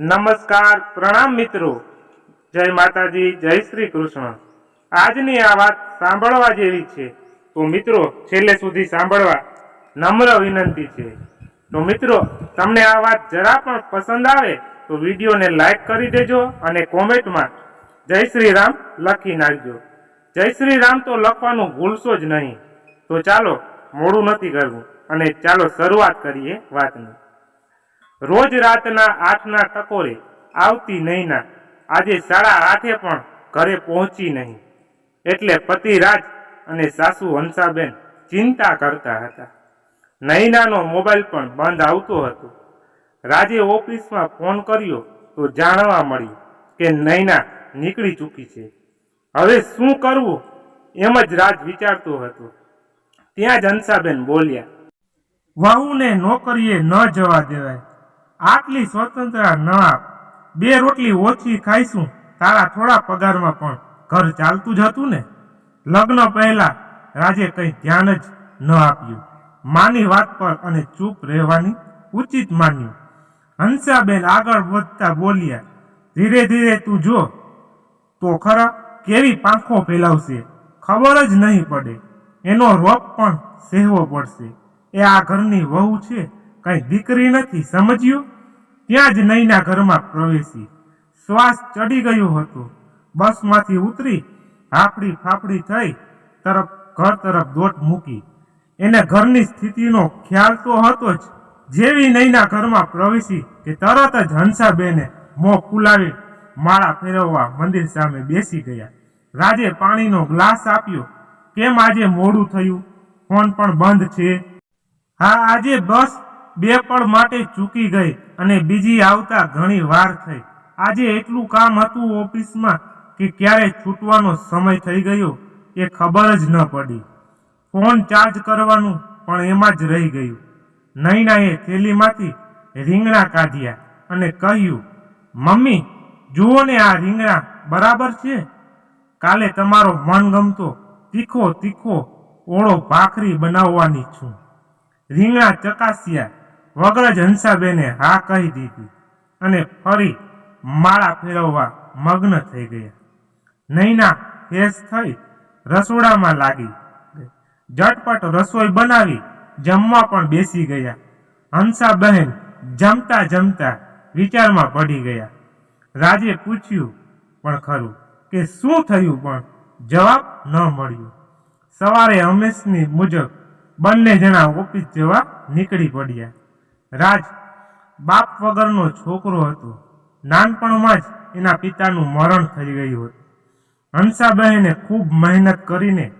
નમસ્કાર, પ્રણામ મિત્રો. જય માતાજી, જય શ્રી કૃષ્ણ. આજની આ વાત સાંભળવા જેવી છે. તો મિત્રો, છેલ્લે સુધી સાંભળવા નમ્ર વિનંતી છે. તો મિત્રો, તમને આ વાત જરા પણ પસંદ આવે, તો વિડીયોને લાઈક કરી દેજો અને કોમેન્ટમાં જય શ્રી રામ લખી નાખજો. જય શ્રી રામ તો લખવાનું ભૂલશો જ નહીં. તો ચાલો, મોડું નથી કરવું. અને ચાલો શરૂઆત કરીએ વાતની. રોજ રાતના આઠના ટકોરે આવતી નૈના આજે સાડા આઠે પણ ઘરે પહોંચી નહીં. એટલે પતિ રાજ અને સાસુ હંસાબેન ચિંતા કરતા હતા. નૈનાનો મોબાઈલ પણ બંધ આવતો હતો. રાજે ઓફિસમાં ફોન કર્યો તો જાણવા મળ્યું કે નૈના નીકળી ચૂકી છે. હવે શું કરવું એમ જ રાજ વિચારતો હતો. ત્યાં જ હંસાબેન બોલ્યા, વહુને નોકરીએ ન જવા દેવાય. આટલી સ્વતંત્ર ન આપ. બે રોટલી ઓછી ખાઈશું, તારા થોડા પગારમાં પણ. ઘર ચાલતું જ હતું ને? લગ્ન પહેલા રાજે કંઈ ધ્યાન જ ન આપ્યું. માની વાત પર અને ચૂપ રહેવાની ઉચિત માન્યું. હંસાબેન આગળ વધતા બોલ્યા, ધીરે ધીરે તું જો, તો ખરા કેવી પાંખો ફેલાવશે? ખબર જ નહીં પડે. એનો રોપ પણ સહેવો પડશે. એ આ ઘરની વહુ છે? કઈ દીકરી નથી, સમજ્યું? ત્યાં જ નૈના ઘરમાં પ્રવેશી. શ્વાસ ચડી ગયો હતો. બસમાંથી ઉતરી હાફડી ફાફડી થઈ તરફ ઘર તરફ દોટ મૂકી. એને ઘરની સ્થિતિનો ખ્યાલ તો હતો જ. જેવી નૈના ઘરમાં પ્રવેશી કે તરત જ હંસાબેને મોં ફૂલાવી માળા ફેરવવા મંદિર સામે બેસી ગયા. રાજે પાણીનો ગ્લાસ આપ્યો. કેમ આજે મોડું થયું? ફોન પણ બંધ છે. હા, આજે બસ બે પળ માટે ચૂકી ગઈ અને બીજી આવતા ઘણી વાર થઈ. આજે એટલું કામ હતું ઓફિસમાં કે ક્યારે છૂટવાનો સમય થઈ ગયો એ ખબર જ ન પડી. ફોન ચાર્જ કરવાનું પણ એમાં જ રહી ગયું. નૈનાએ થેલીમાંથી રીંગણા કાઢ્યા અને કહ્યું, મમ્મી, જુઓ ને આ રીંગણા, બરાબર છે? કાલે તમારો મનગમતો, તીખો તીખો ઓળો ભાખરી બનાવવાની છું. રીંગણા ચકાસ્યા વગર જ હંસાબેને હા કહી દીધી અને ફરી માળા ફેરવવા મગ્ન થઈ ગયા. નૈના ફેસ થઈ રસોડામાં લાગી ઝટપટ રસોઈ બનાવી જમવા પણ બેસી ગયા. હંસા બહેન જમતા જમતા વિચારમાં પડી ગયા. રાજે પૂછ્યું પણ ખરું કે શું થયું પણ જવાબ ન મળ્યો. સવારે હંમેશની મુજબ બંને જણા ઓફિસ જવા નીકળી પડ્યા. રાજ બાપ વગરનો છોકરો હતો. નાનપણમાં જ એના પિતાનું મરણ થઈ ગયું હતું. હંસાબહેને ખૂબ મહેનત કરીને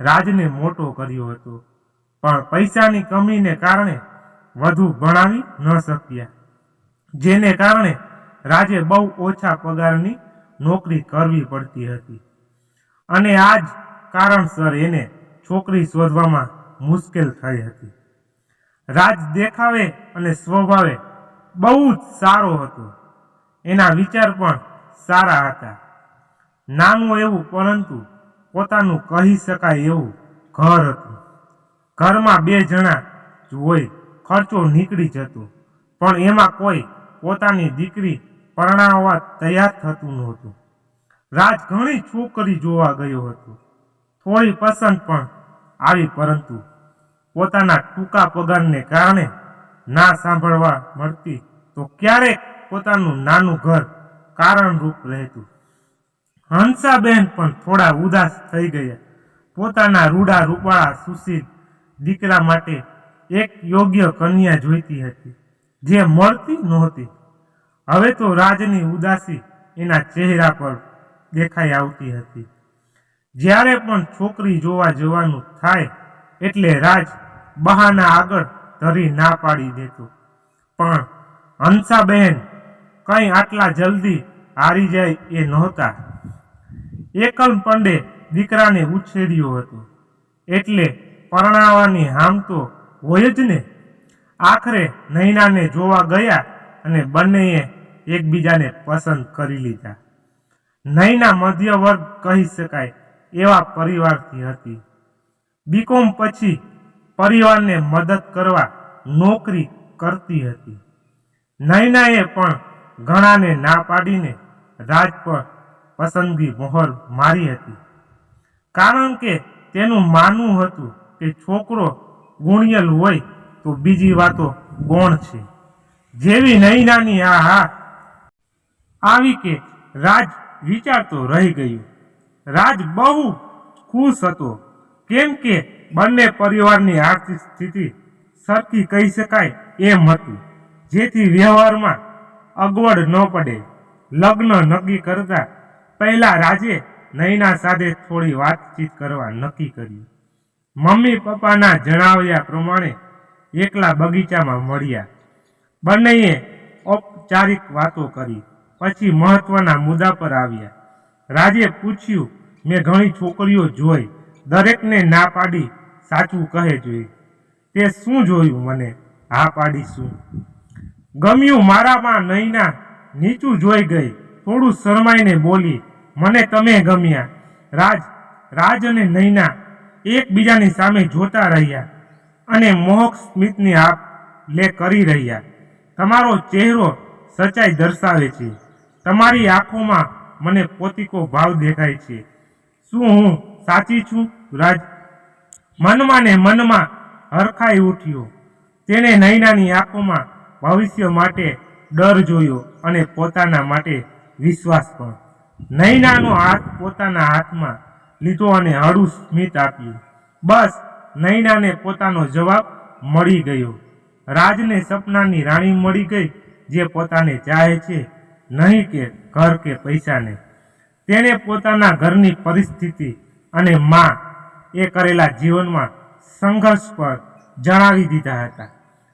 રાજને મોટો કર્યો હતો. પણ પૈસાની કમીને કારણે વધુ ભણાવી ન શક્યા. જેને કારણે રાજે બહુ ઓછા પગારની નોકરી કરવી પડતી હતી. અને આ જ કારણસર એને છોકરી શોધવામાં મુશ્કેલ થઈ હતી. રાજ દેખાવે અને સ્વભાવે બહુ જ સારો હતો. એના વિચાર પણ સારા હતા. નાનું એવું પરંતુ પોતાનું કહી શકાય એવું ઘર હતું. ઘરમાં બે જણા જ હોય, ખર્ચો નીકળી જતો. પણ એમાં કોઈ પોતાની દીકરી પરણાવવા તૈયાર થતું નહોતું. રાજ ઘણી છોકરી જોવા ગયો હતો. થોડી પસંદ પણ આવી પરંતુ પોતાના ટૂંકા પગારને કારણે ના સાંભળવા મળતી તો ક્યારેક પોતાનું નાનું ઘર કારણરૂપ રહેતું. હંસાબેન પણ થોડા ઉદાસ થઈ ગયા. પોતાના રૂડા રૂપાળા સુશીલ દીકરા માટે એક યોગ્ય કન્યા જોઈતી હતી, જે મળતી નહોતી. હવે તો રાજની ઉદાસી એના ચહેરા પર દેખાઈ આવતી હતી. જ્યારે પણ છોકરી જોવા જવાનું થાય, એટલે રાજ બહાના આગળ ધરી ના પાડી દેતો. પણ હંસાબહેન કંઈ આટલા જલ્દી હારી જાય એ નહોતા. એકલ પંડે દીકરાને ઉછેર્યો હતો. એટલે પરણાવાની હામ તો હોય જ ને. આખરે નૈનાને જોવા ગયા અને બંનેએ એકબીજાને પસંદ કરી લીધા. નૈના મધ્ય વર્ગ કહી શકાય એવા પરિવારથી હતી. બીકોમ પછી પરિવારને મદદ કરવા નોકરી કરતી હતી. નૈનાએ પણ ઘણાને ના પાડીને રાજ પર પસંદગી મોહર મારી હતી. કારણ કે તેનું માનવું હતું કે છોકરો ગુણિયલ હોય તો બીજી વાતો ગૌણ છે. જેવી નૈનાની આ હા આવી કે રાજ વિચારતો રહી ગયું. રાજ બહુ ખુશ હતો. કેમ કે બંને પરિવારની આર્થિક સ્થિતિ સરખી કહી શકાય એમ હતી. જેથી વ્યવહારમાં અગવડ ન પડે. લગ્ન નક્કી કરતા પહેલા રાજે નયના સાથે થોડી વાતચીત કરવા નક્કી કર્યું. મમ્મી પપ્પાના જણાવ્યા પ્રમાણે એકલા બગીચામાં મળ્યા. બંનેએ ઔપચારિક વાતો કરી. પછી મહત્વના મુદ્દા પર આવ્યા. રાજે પૂછ્યું, મેં ઘણી છોકરીઓ જોઈ. દરેકને ના પાડી સાચું કહે જોઈ. તે શું જોયું મને? હા પાડી શું ગમ્યું મારામાં નૈના નીચું જોઈ ગઈ. થોડું શરમાઈને બોલી, મને તમે ગમ્યા. રાજ રાજ અને નૈના એકબીજાની સામે જોતા રહ્યા અને મોહક સ્મિતની આપ લે કરી રહ્યા. તમારો ચહેરો સચ્ચાઈ દર્શાવે છે. તમારી આંખોમાં મને પોતીકો ભાવ દેખાય છે. શું હું સાચી છું, રાજ? મનમાં ને મનમાં હરખાઈ ઉઠ્યો. તેણે નૈનાની આંખોમાં ભવિષ્ય માટે ડર જોયો અને પોતાના માટે વિશ્વાસ પણ. નૈનાનો હાથ પોતાના હાથમાં લીધો અને હળું સ્મિત આપ્યું. બસ, નૈનાને પોતાનો જવાબ મળી ગયો. રાજને સપનાની રાણી મળી ગઈ જે પોતાને ચાહે છે, નહીં કે ઘર કે પૈસાને. તેણે પોતાના ઘરની પરિસ્થિતિ અને માં એ કરેલા જીવનમાં સંઘર્ષ પર જણાવી દીધા હતા.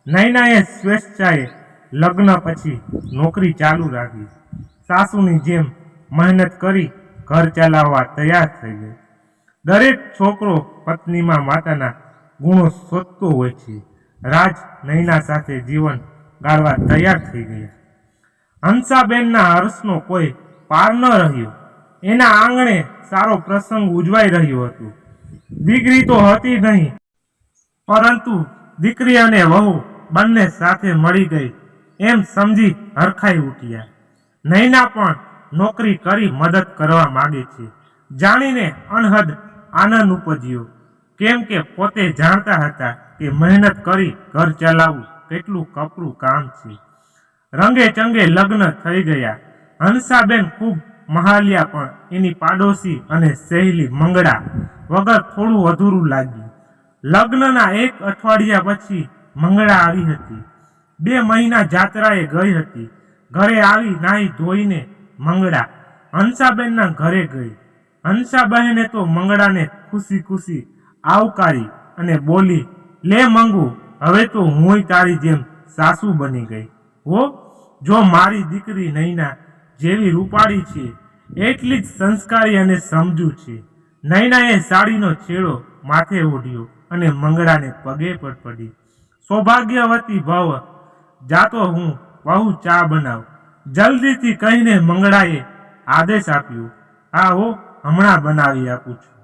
નૈનાએ સ્વેચ્છાએ લગ્ન પછી નોકરી ચાલુ રાખી. સાસુની જેમ મહેનત કરી ઘર ચલાવવા તૈયાર થઈ ગઈ. દરેક છોકરો પત્નીમાં માતાના ગુણો શોધતો હોય છે. રાજ નૈના સાથે જીવન ગાળવા તૈયાર થઈ ગયા. હંસાબેનના હર્ષનો કોઈ પાર ન રહ્યો. એના આંગણે સારો પ્રસંગ ઉજવાઈ રહ્યો હતો. દીકરી તો હતી નહીં. પરંતુ દીકરી અને વહુ બંને સાથે મળી ગઈ. એમ સમજી હરખાઈ ઉઠ્યા. નૈના પણ નોકરી કરી મદદ કરવા માંગે છે. જાણીને અનહદ આનંદ ઉપજ્યો. કેમ કે પોતે જાણતા હતા કે મહેનત કરી ઘર ચલાવવું કેટલું કપરું કામ છે. રંગે ચંગે લગ્ન થઈ ગયા. હંસાબેન ખૂબ મહાલિયા પણ એની પાડોશી અને સહેલી મંગળા વગર થોડું અધૂરું લાગ્યું. લગ્નના એક અઠવાડિયા પછી મંગળા આવી હતી. બે મહિના જાત્રાએ ગઈ હતી. ઘરે આવી નાહી ધોઈને મંગળા હંસાબેનના ઘરે ગઈ. હંસાબહેને તો મંગળાને ખુશી ખુશી આવકારી અને બોલી, લે મંગુ, હવે તો હુંય તારી જેમ સાસુ બની ગઈ. હો, જો મારી દીકરી નૈના જેવી રૂપાળી છે, એટલી જ સંસ્કારી અને સમજુ છે. નૈનાએ સાડીનો છેડો માથે ઓઢ્યો અને મંગળાને પગે પર પડી. સૌભાગ્યવતી ભવ, જાતો હું બહુ ચા બનાવ. જલ્દીથી કહીને મંગળાએ આદેશ આપ્યો આ હો હમણાં બનાવી આપું છું.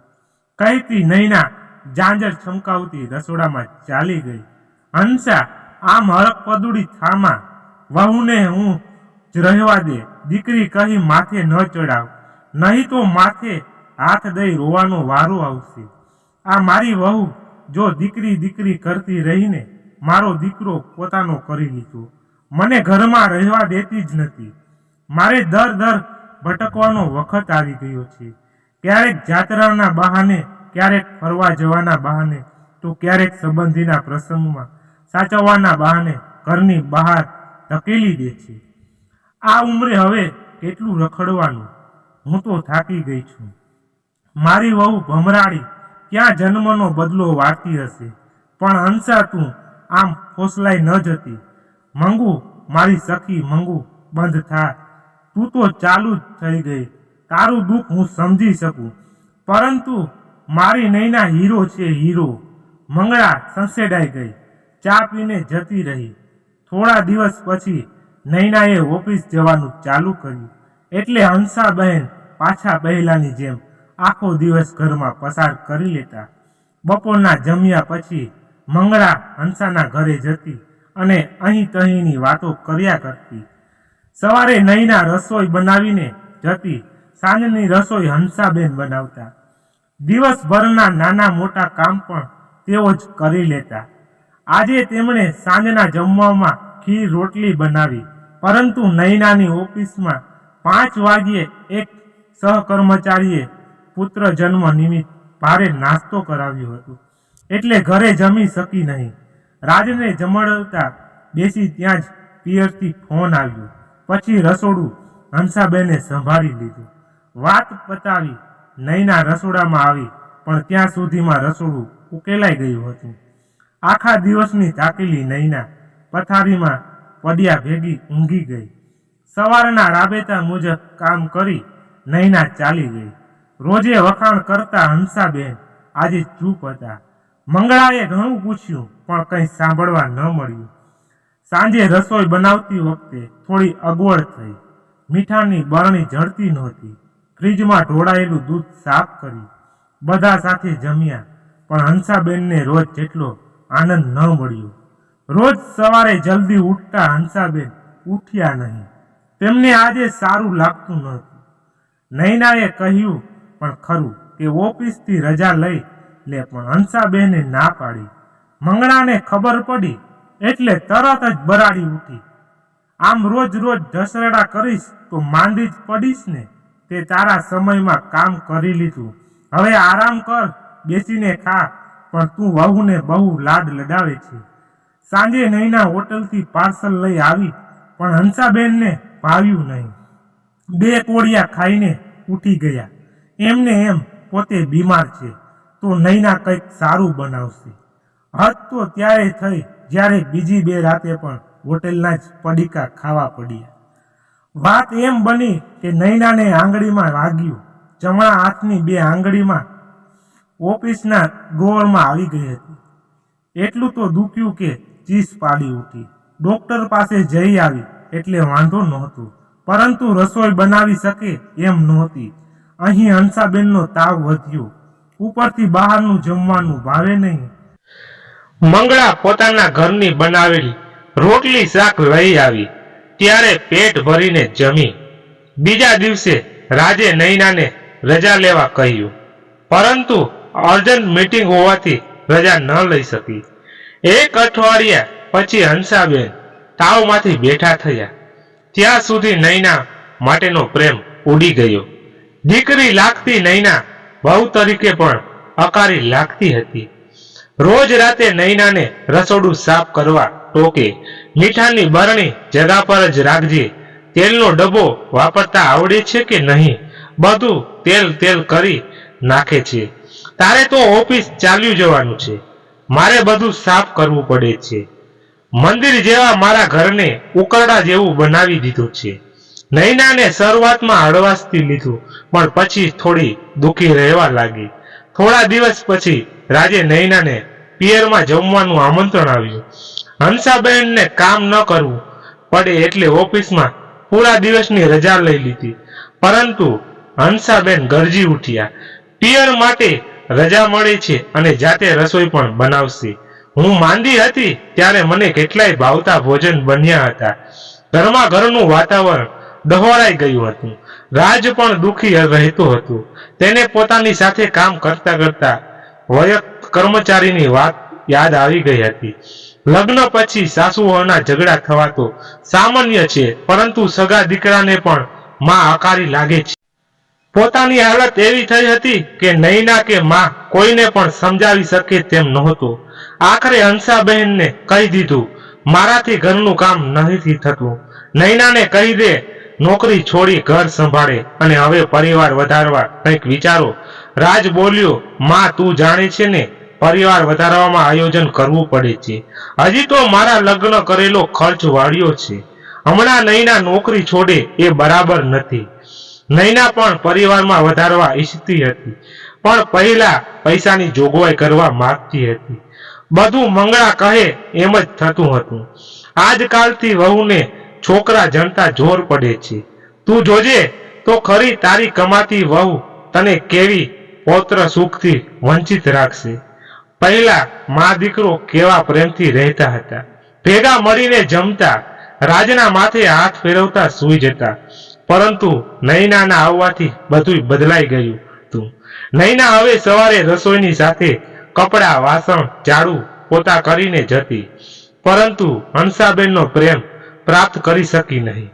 કહીતી નૈના જાંજર છમકાવતી રસોડામાં ચાલી ગઈ. હંસા, આમ હરક પદુડી થામા વહુને હું જ રહેવા દે. દીકરી કહી માથે ન ચડાવ નહીં તો માથે હાથ દઈ રોવાનો વારો આવશે. આ મારી વહુ જો દીકરી દીકરી કરતી રહીને મારો દીકરો પોતાનો કરી લીધો. મને ઘરમાં રહેવા દેતી જ નથી. મારે દર દર ભટકવાનો વખત આવી ગયો છે. ક્યારેક જાત્રાના બહાને, ક્યારેક ફરવા જવાના બહાને, તો ક્યારેક સંબંધીના પ્રસંગમાં સાચવવાના બહાને ઘરની બહાર ધકેલી દે છે. આ ઉંમરે હવે કેટલું રખડવાનું? હું તો થાકી ગઈ છું. મારી વહુ ભમરાડી ક્યાં જન્મનો બદલો વાળતી હશે? પણ હંસા તું આમ ફોસલાઈ ન જતી. મંગુ, મારી સખી મંગુ, બંધ થા. તું તો ચાલુ જ થઈ ગઈ. તારું દુઃખ હું સમજી શકું. પરંતુ મારી નૈના હીરો છે હીરો. મંગળા સંસેડાઈ ગઈ. ચા પીને જતી રહી. થોડા દિવસ પછી નૈનાએ ઓફિસ જવાનું ચાલુ કર્યું. એટલે હંસાબહેન પાછા પહેલાની જેમ આખો દિવસ ઘરમાં પસાર કરી લેતા. બપોરના જમ્યા પછી મંગળા હંસાના ઘરે જતી અને અહીં તહીંની વાતો કર્યા કરતી. સવારે નહીના રસોઈ બનાવીને જતી, સાંજની રસોઈ હંસાબેન બનાવતા. દિવસભરના નાના મોટા કામ પણ તેઓ જ કરી લેતા. આજે તેમણે સાંજના જમવામાં ખીર રોટલી બનાવી. પરંતુ નૈનાની ઓફિસમાં પાંચ વાગ્યે એક સહકર્મચારીએ પુત્ર જન્મ નિમિત્ત ભારે નાસ્તો કરાવ્યો હતો. એટલે ઘરે જમી શકી નહીં. રાજને જમાડતા બેસી ત્યાં જ પિયરથી ફોન આવ્યો. પછી રસોડું હંસાબેને સંભાળી લીધું. વાત પતાવી નૈના રસોડામાં આવી, પણ ત્યાં સુધીમાં રસોડું ઉકેલાઈ ગયું હતું. આખા દિવસની થાકેલી નૈના પથારીમાં પડ્યા ભેગી ઊંઘી ગઈ. સવારના રાબેતા મુજબ કામ કરી નૈના ચાલી ગઈ. રોજે વખાણ કરતા હંસાબેન આજે ચૂપ હતા. મંગળાએ ઘણું પૂછ્યું, પણ કંઈ સાંભળવા ન મળ્યું. સાંજે રસોઈ બનાવતી વખતે થોડી અગવડ થઈ. મીઠાની બરણી જળતી નહોતી. ફ્રીજમાં ઢોળાયેલું દૂધ સાફ કરી. બધા સાથે જમ્યા, પણ હંસાબેનને રોજ જેટલો આનંદ ન મળ્યો. રોજ સવારે જલ્દી ઉઠતા હંસાબેન ઉઠ્યા નહીં. તેમને આજે સારું લાગતું નહોતું. નૈનાએ કહ્યું, પણ ખરું કે ઓફિસથી રજા લઈ લે, પણ હંસાબેને ના પાડી. મંગળાને ખબર પડી, એટલે તરત જ બરાડી ઉઠી. આમ રોજ રોજ ઢસરડા કરીશ તો માંદી જ પડીશ ને, તે તારા સમયમાં કામ કરી લીધું. હવે આરામ કર, બેસીને ખા, પણ તું વહુને બહુ લાડ લડાવે છે. સાંજે નૈના હોટલથી પાર્સલ લઈ આવી, પણ હંસાબેનને ભાવ્યું નહીં. બે કોળિયા ખાઈને ઉઠી ગયા. એમને એમ પોતે બીમાર છે, તો નૈના કંઈક સારું બનાવશે. હદ તો ત્યારે થઈ, જ્યારે બીજી બે રાતે પણ હોટેલના જ પડીકા ખાવા પડ્યા. વાત એમ બની કે નૈનાને આંગળીમાં વાગ્યું. જમણા હાથની બે આંગળીમાં ઓફિસના ડ્રોવરમાં આવી ગઈ હતી. એટલું તો દુખ્યું કે ચીસ પાડી ઉઠી ડોક્ટર પાસે જઈ આવી એટલે વાંધો નહોતો. પરંતુ રસોઈ બનાવી શકે એમ નહોતી. અહીં હંસાબેનનો તાવ વધ્યો. ઉપરથી બહારનું જમવાનું ભાવે નહીં. મંગળા પોતાના ઘરની બનાવેલી રોટલી શાક લઈ આવી. ત્યારે પેટ ભરીને જમી. બીજા દિવસે રાજે નૈનાને રજા લેવા કહ્યું. પરંતુ અર્જન્ટ મીટિંગ હોવાથી રજા ન લઈ શકી. એક અઠવાડિયા પછી હંસાબેન તાવમાંથી બેઠા થયા. ત્યાં સુધી નૈના માટેનો પ્રેમ ઉડી ગયો. દીકરી લાગતી નૈના બહુ તરીકે પણ અકારી લાગતી હતી. રોજ રાતે નૈનાને રસોડું સાફ કરવા ટોકે, મીઠાની બરણી જગા પર જ રાખજે, તેલનો ડબ્બો વાપરતા આવડે છે કે નહીં, બધું તેલ તેલ કરી નાખે છે. તારે તો ઓફિસ ચાલ્યું જવાનું છે. મારે બધું સાફ કરવું પડે છે. મંદિર જેવા મારા ઘરને ઉકરડા જેવું બનાવી દીધું છે. નૈનાને શરૂઆતમાં હળવાશથી લીધું, પણ પછી થોડી દુઃખી રહેવા લાગી. થોડા દિવસ પછી રાજે નૈનાને પિયરમાં જમવાનું આમંત્રણ આવ્યું. હંસાબહેનને કામ ન કરવું પડે એટલે ઓફિસમાં પૂરા દિવસની રજા લઈ લીધી. પરંતુ હંસાબેન ગરજી ઉઠ્યા. પિયર માટે રજા મળે છે અને જાતે રસોઈ પણ બનાવશે. હું માંદી હતી ત્યારે મને કેટલાય ભાવતા ભોજન બન્યા હતા. ઘરમાં ઘરનું વાતાવરણ દહોળાઈ ગયું હતું. રાજ પણ દુઃખી રહેતું હતું. તેને પોતાની સાથે કામ કરતા કરતા વયક કર્મચારીની વાત યાદ આવી ગઈ હતી. લગ્ન પછી સાસુઓના ઝઘડા થવા તો સામાન્ય છે, પરંતુ સગા દીકરાને પણ માં આકારી લાગે છે. પોતાની હાલત એવી થઈ હતી કે નૈના કે માં કોઈને પણ સમજાવી શકે તેમ નહોતું. આખરે હંસાબહેનને કહી દીધું, મારાથી ઘરનું કામ નહીંથી થતું. નૈનાને કહી દે, નોકરી છોડી ઘર સંભાળે અને હવે પરિવાર વધારવા કંઈક વિચારો. રાજ બોલ્યો, માં, તું જાણે છે ને, પરિવાર વધારવામાં આયોજન કરવું પડે છે. હજી તો મારા લગ્ન કરેલો ખર્ચ વાળ્યો છે. હમણાં નૈના નોકરી છોડે એ બરાબર નથી. નૈના પણ પરિવારમાં વધારવા ઈચ્છતી હતી. પણ પહેલા પૈસાની જોગવાઈ કરવા માંગતી હતી. બધું મંગળા કહે એમ જ થતું હતું. આજકાલથી વહુને છોકરા જનતા જોર પડે છે. તું જોજે, તો ખરી તારી કમાતી વહુ તને કેવી પૌત્ર સુખથી વંચિત રાખશે. પહેલા મા દીકરો કેવા પ્રેમથી રહેતા હતા. ભેગા મળીને જમતા, રાજના માથે હાથ ફેરવતા સૂઈ જતા. પરંતુ નૈનાના આવવાથી બધું બદલાઈ ગયું હતું. નૈના હવે સવારે રસોઈની સાથે કપડાં, વાસણ, ઝાડુ પોતા કરીને જતી. પરંતુ હંસાબેનનો પ્રેમ પ્રાપ્ત કરી શકી નહીં.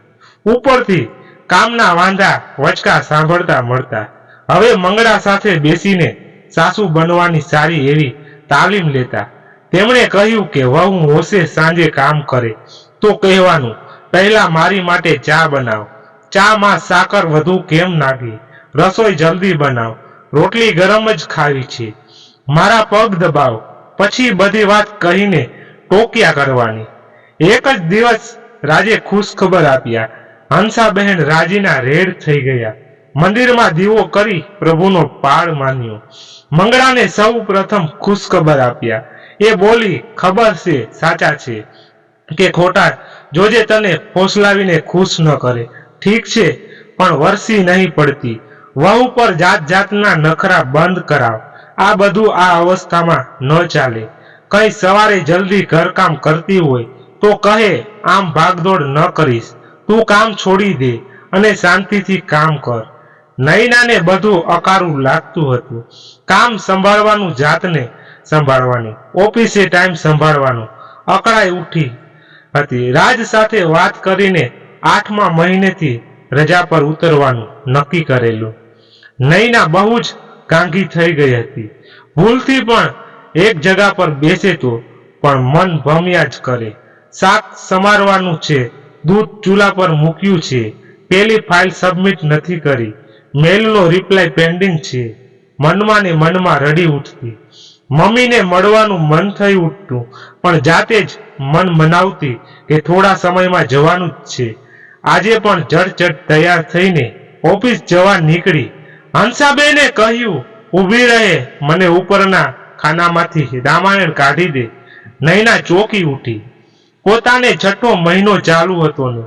ઉપરથી કામના વાંધા વચકા સાંભળતા મળતા. હવે મંગળા સાથે બેસીને સાસુ બનવાની સારી એવી તાલીમ લેતા. તેમણે કહ્યું કે વહુ હોશે સાંજે કામ કરે. તો કહેવાનું, પહેલા મારી માટે ચા બનાવ. ચામાં સાકર વધુ કેમ નાખી? રસોઈ જલ્દી બનાવ. રોટલી ગરમ જ ખાવી છે. મારા પગ દબાવ. પછી બધી વાત કહીને ટોક્યા કરવાની. એક જ દિવસ રાજે ખુશ ખબર આપ્યા. હંસાબહેન રાજીના રેડ થઈ ગયા. મંદિરમાં દીવો કરી પ્રભુનો પાળ માન્યો. મંગળાને સૌ પ્રથમ ખુશ ખબર આપ્યા. એ બોલી, ખબર છે, સાચા છે કે ખોટા. જોજે તને ફોસલાવીને ખુશ ન કરે. ઠીક છે, પણ વરસી નહીં પડતી. વહુ પર જાત જાતના નખરા બંધ કરાવ. આ બધું આ અવસ્થામાં ન ચાલે. કઈ સવારે જલ્દી ઘરકામ કરતી હોય તો કહે, આમ ભાગદોડ ન કરીશ. તું કામ છોડી દે અને શાંતિથી કામ કર. નૈનાને બધું અકારું લાગતું હતું. કામ સંભાળવાનું જાતને સંભાળવાનું. ઓફિસે ટાઈમ સંભાળવાનો. અકળાઈ ઉઠી હતી. રાજ સાથે વાત કરીને આઠમા મહિનેથી રજા પર ઉતરવાનું નક્કી કરેલું. નૈના બહુ જ કાંગી થઈ ગઈ હતી. ભૂલથી પણ એક જગા પર બેસે તો પણ મન ભમ્યા જ કરે. શાક સમારવાનું છે, દૂધ ચૂલા પર મૂક્યું છે, પેલી ફાઇલ સબમિટ નથી કરી. મેલનો રિપ્લાય પેન્ડિંગ છે. મનમાં ને મનમાં રડી ઉઠતી. મમ્મીને મળવાનું મન થઈ ઉઠતું, પણ જાતે જ મન મનાવતી કે થોડા સમયમાં જવાનું જ છે. આજે પણ જડચડ તૈયાર થઈને ઓફિસ જવા નીકળી. હંસાબેને કહ્યું, ઊભી રહે, મને ઉપરના ખાનામાંથી રામાયણ કાઢી દે. નૈના ચોકી ઉઠી. પોતાને છઠ્ઠો મહિનો ચાલુ હતો ને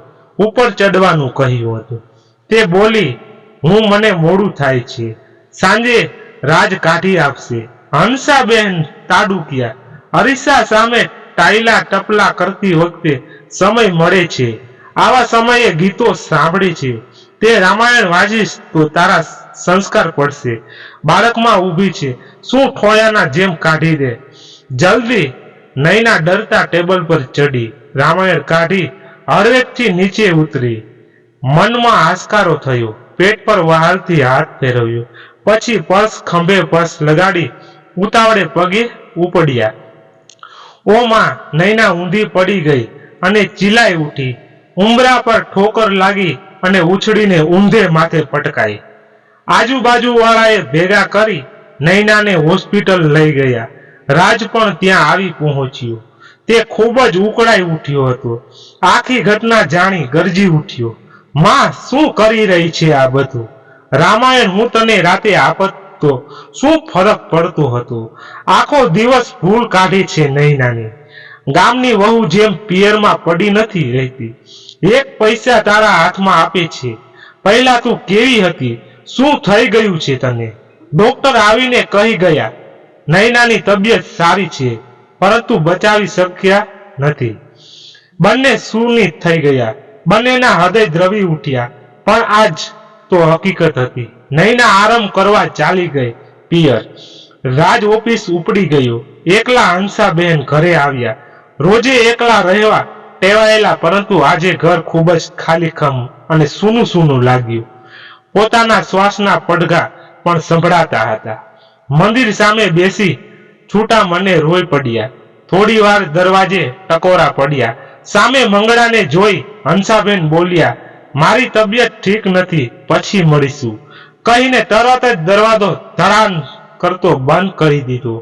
ઉપર ચડવાનું કહ્યું હતું. તે બોલી, હું મને મોડું થાય છે. સાંજે રાજ કાઢી આપશે. હંસાબેન તાડુકિયા. અરીસા સામે ટાઈલા ટપલા કરતી વખતે સમય મળે છે. આવા સમયે ગીતો સાંભળે છે. તે રામાયણ વાંચીશ તો તારા સંસ્કાર પડશે. બાળકમાં ઊભી છે. શું ઠોયાના જેમ કાઢી દે. જલ્દી નયના ડરતા ટેબલ પર ચડી. રામાયણ કાઢી હરવેકથી નીચે ઉતરી. મનમાં હાશકારો થયો. પેટ પર વહાલથી હાથ ફેરવ્યો. પછી પર્સ ખંભે પર્સ લગાડી ઉતાવળે પગે ઉપડ્યા. ઓ માં નૈના ઊંધી પડી ગઈ અને ચીલાઈ ઉઠી. ઉંબરા પર ઠોકર લાગી અને ઉછળીને ઊંધે માથે પટકાઈ. આજુબાજુ વાળાએ ભેગા કરી નૈનાને હોસ્પિટલ લઈ ગયા. રાજ પણ ત્યાં આવી પહોંચ્યો. તે ખૂબ જ ઉકળાઈ ઉઠ્યો હતો. આખી ઘટના જાણી ગરજી ઉઠ્યો. માં, શું કરી રહી છે આ બધું? રામાયણ હું તને રાતે આપતો શું ફરક પડતો હતો? આખો દિવસ ભૂલ કાઢી છે નૈનાની. ગામની વહુ જેમ પિયરમાં પડી નથી રહેતી. એક પૈસા તારા હાથમાં આપે છે. પહેલા તું કેવી હતી? શું થઈ ગયું છે તને? ડોક્ટર આવીને કહી ગયા નૈનાની તબિયત સારી છે, પરંતુ બચાવી શક્યા નથી. બંને સુનિત થઈ ગયા. બંનેના હૃદય દ્રવી ઉઠ્યા. પણ આજ તો હકીકત હતી. નૈના આરામ કરવા ચાલી ગઈ. પિયર, રાજ ઓફિસ ઉપડી ગયો. એકલા હંસાબેન ઘરે આવ્યા. રોજે એકલા રહેવા ટેવાયેલા, પરંતુ આજે ઘર ખૂબ જ ખાલીખમ અને સૂનું સૂનું લાગ્યું. પોતાના શ્વાસના પડઘા પણ સંભળાતા હતા. મંદિર સામે બેસી છૂટા મને રોઈ પડ્યા. થોડી વાર દરવાજે ટકોરા પડ્યા. સામે મંગળાને જોઈ હંસાબેન બોલ્યા, મારી તબિયત ઠીક નથી, પછી મળીશું. કહીને તરત જ દરવાજો ધડાન કરતો બંધ કરી દીધો.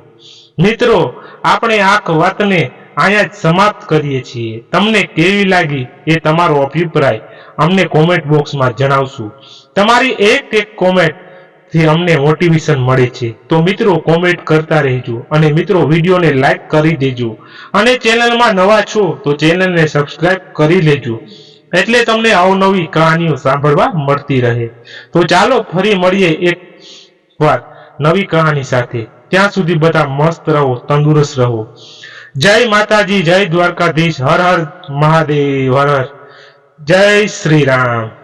મિત્રો, આપણે આંખ વાતને અહીંયા જ સમાપ્ત કરીએ છીએ. તમને કેવી લાગી એ તમારો અભિપ્રાય અમને કોમેન્ટ બોક્સમાં જણાવશું. તમારી એક એક કોમેન્ટથી અમને મોટિવેશન મળે છે. તો મિત્રો કોમેન્ટ કરતા રહેજો અને મિત્રો વિડીયોને લાઈક કરી દેજો. અને ચેનલમાં નવા છો તો ચેનલને સબસ્ક્રાઇબ કરી લેજો. એટલે તમને અવનવી કહાનીઓ સાંભળવા મળતી રહે. તો ચાલો ફરી મળીએ એક વાર નવી કહાની સાથે. ત્યાં સુધી બધા મસ્ત રહો, તંદુરસ્ત રહો. જય માતાજી જય દ્વારકાધીશ હર હર મહાદેવ હર હર. જય શ્રી રામ.